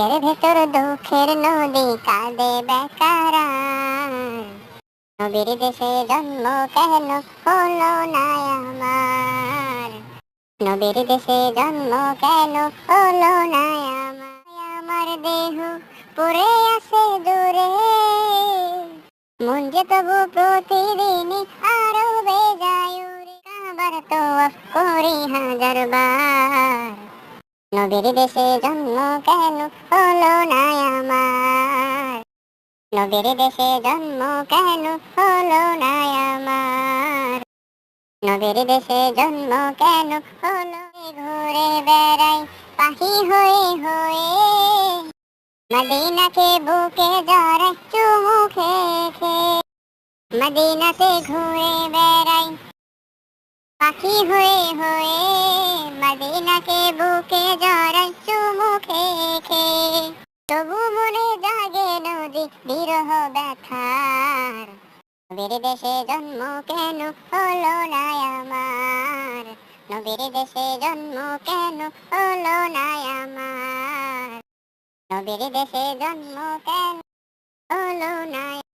বুকের ভেতর দুঃখের নদী কাঁদে বেকারা। নবীর দেশে জন্ম কেন হলো না আমার? নবীর দেশে জন্ম কেন হলো না আমার? আমার দেহ পড়ে আছে দূরে। মন যে তবু প্রতিদিনই আরও বেজায়, উড়ে কাবার তো করি হাজার বার নবীর দেশে জন্ম কেন হলো না আমার? নবীর দেশে জন্ম কেন হলো না আমার? নবীর দেশে জন্ম কেন হলো ঘুরে বেড়াই পাখি হয়ে হয়ে? মদিনাকে বুকে জড়াই চুমু খেয়ে মদিনাতে ঘুরে বেড়াই পাখি হয়ে হয়ে। মদিনাকে বুকে তবু মনে জাগে নদী বিরহ ব্যথার। নবীর দেশে জন্ম কেন হলো না আমার? নবীর দেশে জন্ম কেন হলো না আমার? নবীর দেশে জন্ম কেন হলো না